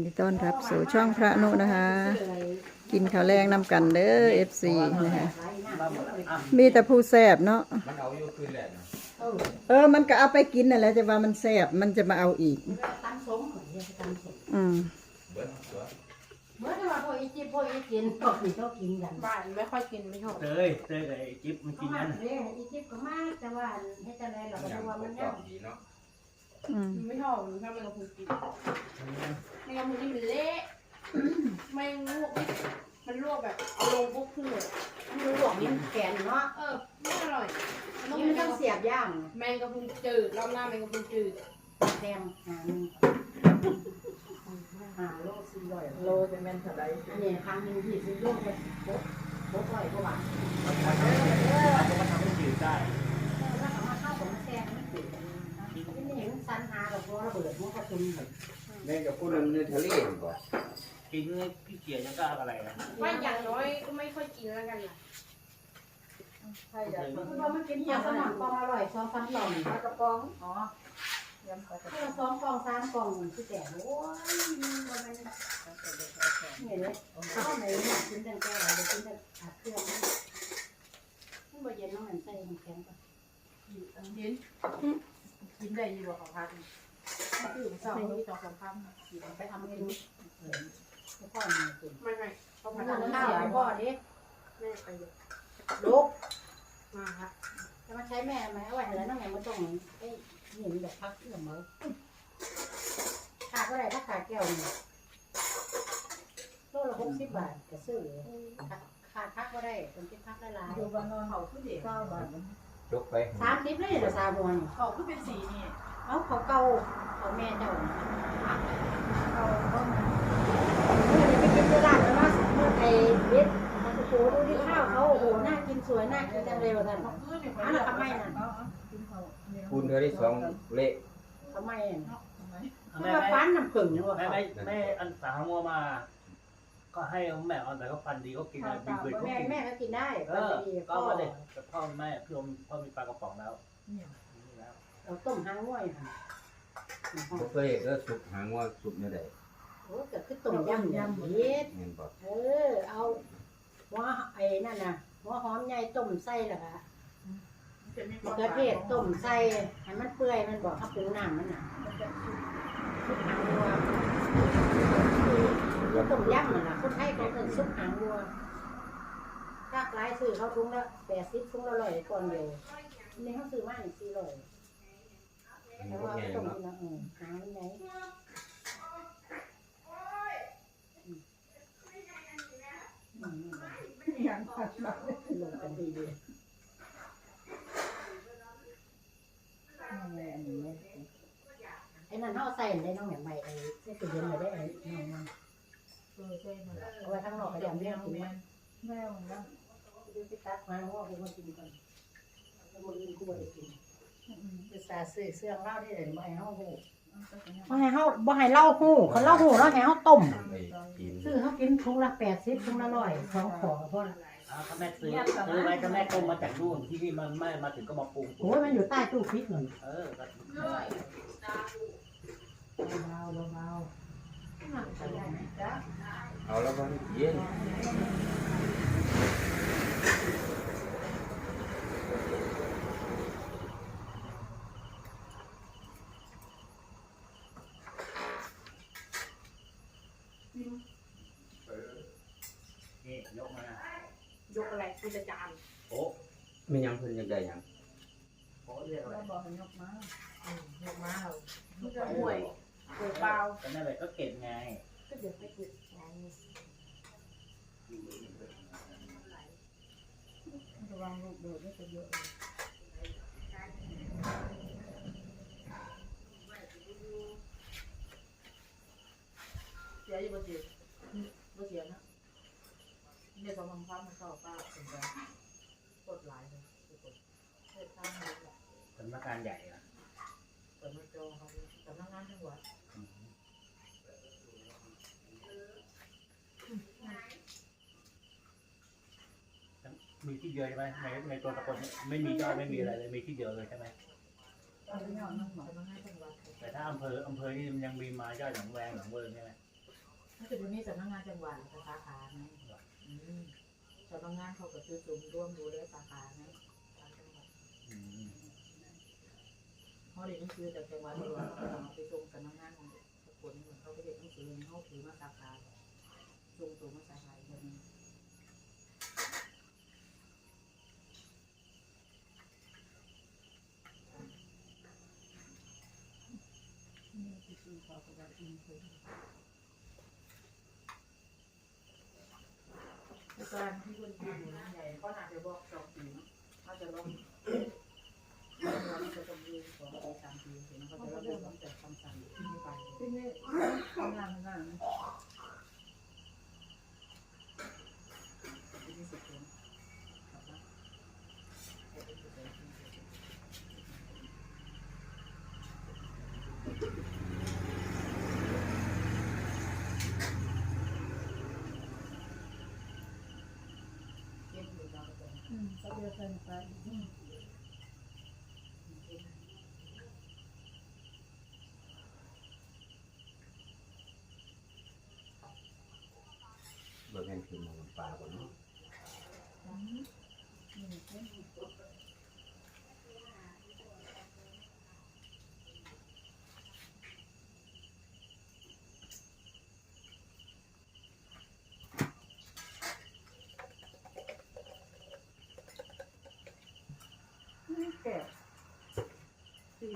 นดีต้อนรับสู่ช่องพระนุนะคะ กินข้าวแรงนำกันเด้อ FC นะคะมีแต่ผู้แสบเนาะมันเอาอยู่คืนแหละนะเออ มันก็เอาไปกินนั่นแหละแต่ว่ามันแสบมันจะมาเอาอีกตั้งสมเหมือนจะตั้งสมอืมเบิ้ลตัวเมื่อที่ว่าพออีจิพออีกินพอกินก็กินกันบ้านไม่ค่อยกินไม่ชอบเตยเตยกับไอ้จิ๊บมันเขากินมานั่นเลยอีจิก็มาแต่ว่าให้จะอะไรเราก็อดูย่างว่าปมันกยัองบดีเนาะ อืมไม่ชอบถ้าแมงกะพรุนกินแมงกะพรุนนี่มันเละไม่ลวกมันลวกแบบเอาลงปุ๊บขึ้นเลยมันหลวงนี่แกนเนาะเออไม่อร่อยมันต้องนี่มีมันต้องเสียบย่างแมงกะพรุนจืดรอบหน้าแมงกะพรุนจืดแดงหาหาโลสี่ร้อยโลจะแม่นเท่าไรอันนี้ครั้งหนึ่งที่ซื้อโลไปโบ๊ะโบ๊ะร้อยกว่าบาทมันทำให้มันทำให้จืดได้ แล้วก็มาเข้าของแซ่บมันตื่นไม่เห็นสันหาหรอก เพราะระเบิดมันกระตุ้นเลยแม่กับพูดมันในทะเลดีกว่ากินเนี่ยพี่เกียรยังกล้าอะไรนะว่าอย่างน้อยก็ไม่ค่อยกินแล้วกันล่ะใช่อยากเพราะว่ามันกินยาสมองกองอร่อยซองฟันหล่อปลากระป๋องอ๋อยำปลากระเพื่อสองกล่องสามกล่องที่แต่โอ้ยมันเป็นเห็นไหมข้าวไหนเนี่ยกินแต่แก่เดี๋ยวกินแต่ขาดเครื่องมันบ่เย็นน้องมันใส่น้ำแข็งก่อนกินกินได้อยู่บ่ของพัน ตื่นเช้าที่สองสามคำกินไปทำเองไม่พ่อมีกินไม่ไม่เขามาผัดทำข้าข้าววพ่อดิแม่ไปเยอะลูกมาค่ะจะมาใช้แม่ไหมเอาไว้แล้วน้องแม่มาต้องไอ้หนิมแบบพักเครื่องมั้งขาดก็ได้ถ้าขาดแก้วเนี่ยโลละหกสิบบาทก็ซื้อขาดพักก็ได้คนที่พักได้หลายอยู่บ้านนอนเขาคือเด็กเก้าบาทยกไปสามสิบเลยเหรอสามวันเขาคือเป็นสีนี่ เอาเขาเก่าเขาแม่เจ้าเขาก็มาเมื่อนี้ไปกินที่ร้านแล้วว่าเมื่อไอ้เบ็ดโอ้โหดูที่ข้าวเขาโอ้โหน่ากินสวยน่ากินจังเลยว่าท่านเขาคือเนี่ยเขาทำไมน่ะกินเขาพูดเธอได้สองเละทำไมอะทำไมเพราะแม่ว่าแม่ฟันน้ำผึ้งเนี่ยว่าแม่เขาแม่แม่อันสาวงัวมา ก็ให้แม่เอาแต่ก็ฟันดีเขากินอะไรบีเบิร์ดเขาแม่กินแม่ก็กินได้เอฟันอดีก็พ่อมาเด็กกับพ่อแม่คือพ่อมีปลากระป๋องแล้ว เนี่ยแล้ว เราต้มหางง่วยค่ะผมเคยเออสุกหางว่าสุกเนี่ยได้โอ้เกิดขึ้นต้มยำยำเย็ดเงินบอกเออ เอาหัวไอ้นั่นน่ะหัวหอมใหญ่ต้มใส่ละค่ะจะมีมะเขือเทศต้มใส่ให้มันเปื่อยมันบอกข้าวปูน้ำมันน่ะซุปหางวัวคือต้มยำน่ะล่ะคนไทยเขาเป็นซุปหางวัวถ้าหลายซื้อเขาทุงละแปดสิบทุงละร้อยก่อนเดียวนี่เขาซื้อมาอีกสี่ร้อย อันนี้แต่ก็ว่าแง่ต้มเนาะเออหางไหนอืมอย่างผัดแบบลงกันดีดีแม่อันนี้ไอ้นั่นเขาเอาใส่ได้น้องอย่างไรไอ้ใส่ตู้เย็นเลยได้ไอ้น้องมันเออใช่ไมเอาไว้ข้างนอกก็ยังเลี้ยงกินแม่นแม่ของเราดูไปตักมาว่ากูมากินก่อนแล้วมึงกูไม่ได้กิน ภาษาสื่อเสื่อเล่าได้เลยบ่ให้เฮาฮู้บ่ให้เฮาบ่ให้เล่าฮู้เขาเล่าฮู้แล้วให้เฮาต้ม ไอ้กินซื้อเฮากินถุงละ80ถุงละ100สองขอก็พอละอ้าวถ้าแม่ซื้อซื้อไว้ถ้าแม่ต้มมาจากนู่นที่นี่มันไม่มาถึงก็มาปรุงโอ้ยมันอยู่ใต้ตู้ฟรีซนั่นเออก็เบาๆเบาเอาแล้วก็เย็น ๆยกมาย กอะไรคือจะจานโอ้ไม่ยังเพิ่นยังได้ยังโหเรียกอะไรเราบอกให้ยกมาอืมยกมาเรามันจะห่วยห่วยเปล่าก็นั่นแหละก็เก็บไงก็เดี๋ยวไปกินงานนี้ระวังลูกโดดได้จะเยอะเสียอยู่บ่เสียบ่เสียนะ เนี่ยสองพันพันมันเข้าป้าถึงจะกดหลายเลยกดเฮ็ดตามเลยแหละสำนักงานใหญ่อะเปิดมาจอเขาสำนักงานจังหวัดมีที่เดียวใช่ไหมในในตัวตะกอนไม่มียอดไม่มีอะไรเลยมีที่เดียวเลยใช่ไหมสำนักงานจังหวัดสำนักงานจังหวัดแต่ถ้าอำเภออำเภอนี่มันยังมีมายอดหนองแวงหนองเวิร์ใช่ไหมอมันจะมีสำนักงานจังหวัดกับสาขาไหม อืมสำนักงานเขาก็คือจุ่มร่วมดูแลสาขาไหมตามจังหวัดอืมเขาเรียนหนังสือจากจังหวัดรวมเอาไปส่งสำนักงานของสกุลเขาไปเรียนหนังสือเขาถือมาสาขาส่งตัวมาสาขาอีกคนนึงในกา รที่คนทำอยู่นั่นใหญ่ก็น่าจะบอกสองปีเขาจะลงเราจะต้องยืนสองปีสามปีเห็นเขาจะเริ่มตั้งแต่คำสั่งที่ไม่ไปที่นี่ข้างล่างข้างล่าง ที่นี่สุดเลยครับว่า เย็นอยู่เราก็จะ อืมก็เดือดกันไป เบิ่งกันคือหมันปลาก่อนเนาะ แก้วสี่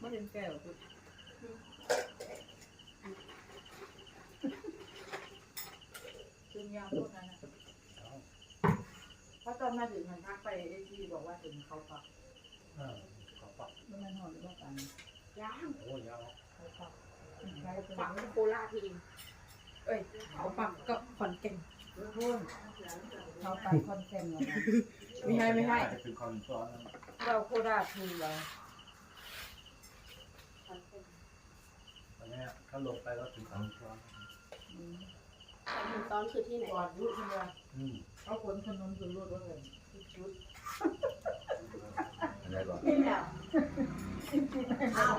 ไม่ เป็นแก้วคือคือยาวพวกนั้นนะเพราะตอนมาถึงมันทักไปไอ้ที่บอกว่าถึงเขาปักเออขอปักไม่มันหอดหรือเปล่ากันย่างโอ้ยาวเขาปักใช้เป็นฝังโคราชทีเอ้ยเขาปักก็ขอนแก่นรุ่นเขาตัดคอนเทนต์เลยนะไม่ให้ไม่ให้จะเป็นคอนซ้อนนะเราโคราชคือเรา ตอนนี้เขาลงไปก็ถึงคอนซ้อนอืมตอนคือที่ไหนก่อนยุคเมื่ออืมเขาขนขนมขึ้นรถว่าเลยชุดอันใดก่อนนี่แหละอ้าว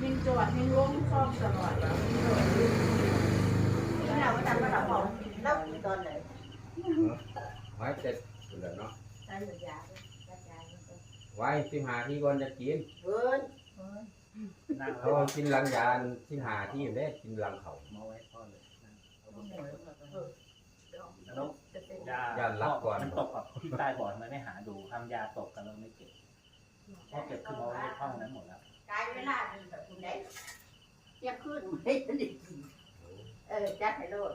มิงจอดมิงล้มซ่อมตลอดแล้วนี่เราไม่ทำมาหลับของเล่าตอนไหนไว้เสร็จสุดแล้วเนาะใช้ยายัดยาไว้สิหาที่ก่อนจะกินเบิร์น นั่งเขากินหลังยานสิหาที่อยู่ได้กินหลังเขามาไว้พ่อเลยนั่งเอาไว้เออแล้วจะเป็นยาย่านรับก่อนมันตกกับที่ใต้บ่อมันไม่หาดูทำยาตกกันเราไม่เก็บพ่อเก็บขึ้นมาไว้ในห้องนั้นหมดแล้วกายเวลาดีแบบคุณได้เที่ยงคืนไม่ได้กินเออจัดให้โลด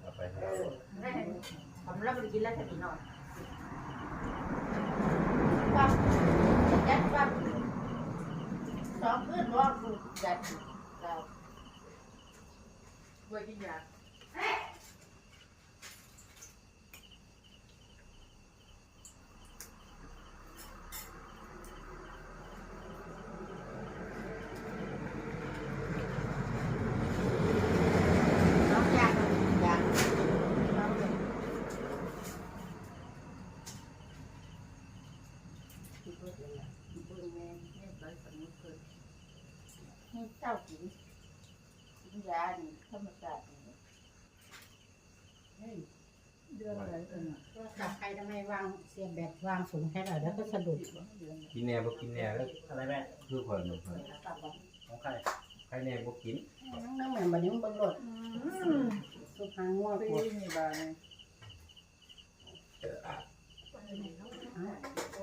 เอาไปเออนั่ผมรับไปกินแล้วจะมีนอนปั๊บยัดปั๊บ สองคืนว่าคุณจัดเราเว้ยกินยา น้องยากยากที่พูดเลยนะที่พูดแม่แม่ร้อยสมุนเพิ่นให้เจ้ากินกินยานี่ธรรมชาตินี่เดือนอะไรกันอะจับใครทำไมวางเสียบแบบวางสูงแค่ไหนแล้วก็สะดุดกินแหน่บ่กินแหน่แล้วอะไรแม่คือคนหนึ่งคนของใครใครแหน่บ่กินน้องเหมือนบันนี้มันบนรถสุดทางง่วงปีปวดนี่บาย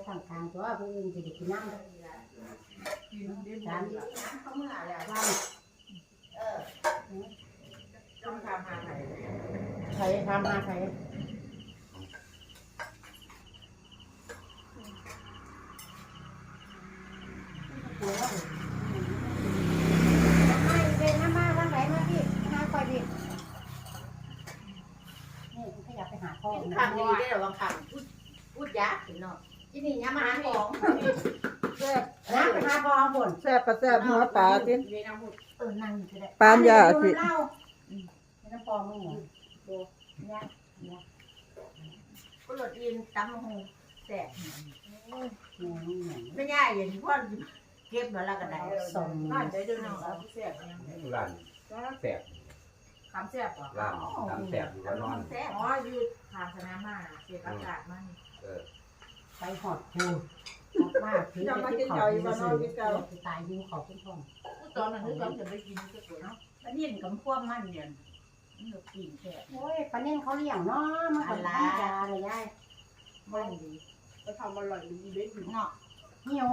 ทางทางตัวผู้อื่นจะได้กินน้ำกินเด่นสามเขาเมื่อแล้วว่างเออ ต้องทำหาไหนใครทำมาใครหัวไม่เป็นน้ำมาทางไหนมาพี่หาคอยพี่นี่ขยับไปหาพ่อนะทำดีได้หรอวางคำพูดพูดยากถึงเนาะที่นี่ย้ำมาหาของแซ่บน้ำไปหาพ่อผลแซ่บปลาแซ่บหัวปลาสิเรียนเอาพูดเออนั่งอยู่ก็ได้ปานยาสิ อมึงเหรอดูเนี่ยเนี่ยก็หลดอินตำหงแสบไม่ง่ายอย่างที่พ่อเก็บมาแล้วก็ได้ส่งบ้านได้ดูหนังเอาแซ่บยังร้านแสบคำแซ่บก่อนลามตามแสบอยู่ว่านอนแสบอ๋ออยู่ทางสนามมาเสียอากาศมันเออไปหอดคูมากถือไปที่เขาอยู่ซื้อจะตายยิงเขาขึ้นท้องตอนนั้นนึกว่าจะไปกินก็สวยเนาะอันนี้กับพวกมันเนี่ย มันก็กินแค่โอ้ยปลาเน่งเขาเลี้ยงเนาะมันก็ธรรมดาเลยยายมันดีไปทำอร่อยดีเด็ดเนาะหิว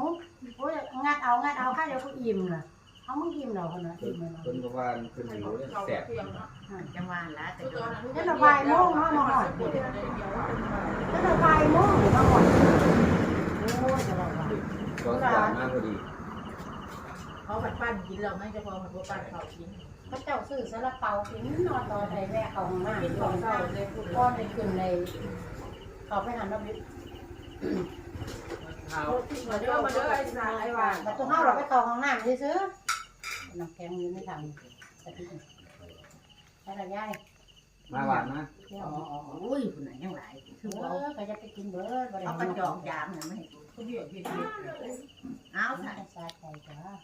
โอ้ยงัดเอางัดเอาข้าเดียวก็อิ่มน่ะเขามึงอิ่มเราคนน่ะเพิ่อิ่นมเลยเพิ่นก็ว่าเพิ่นหิวเลยเราแสบเที่ยงเนาะจังหวะละแต่ตอนนั้นแล้วเราพายโม่งเนาะมาหอดปวดอะไรเดียวแล้วเราพายโม่งมาหอดโอ้ยจะบอกว่าก็สว่างมากพอดีเขาผัดปั้นกินเราไม่จะพอผัดปั้นเขากิน พระเจ้าซื้อซาลาเปากินนอนตอนไหนแม่เขาห้องน้ำกินก่ของนเร้าเลยพูดก้อนในขึ้นในเขาไปหันมาบิดมาเด้อมาเด้อไอ้สายไอ้ว่าแต่ตัวเฮาเราไปเข้าห้องน้ำซื้อน้ำแข็งยู่ในถังแต่ที่ใช่ละยายมาหวานนะอ๋ออุ้ยคนไหนยังหลายเอคือว่าอก็จะไปกินเบิร์ดเอากระจอกยามเนี่ยไม่ให้กูเขาเบียดเบียดเอาเอาใส่ใส่ใจจ้า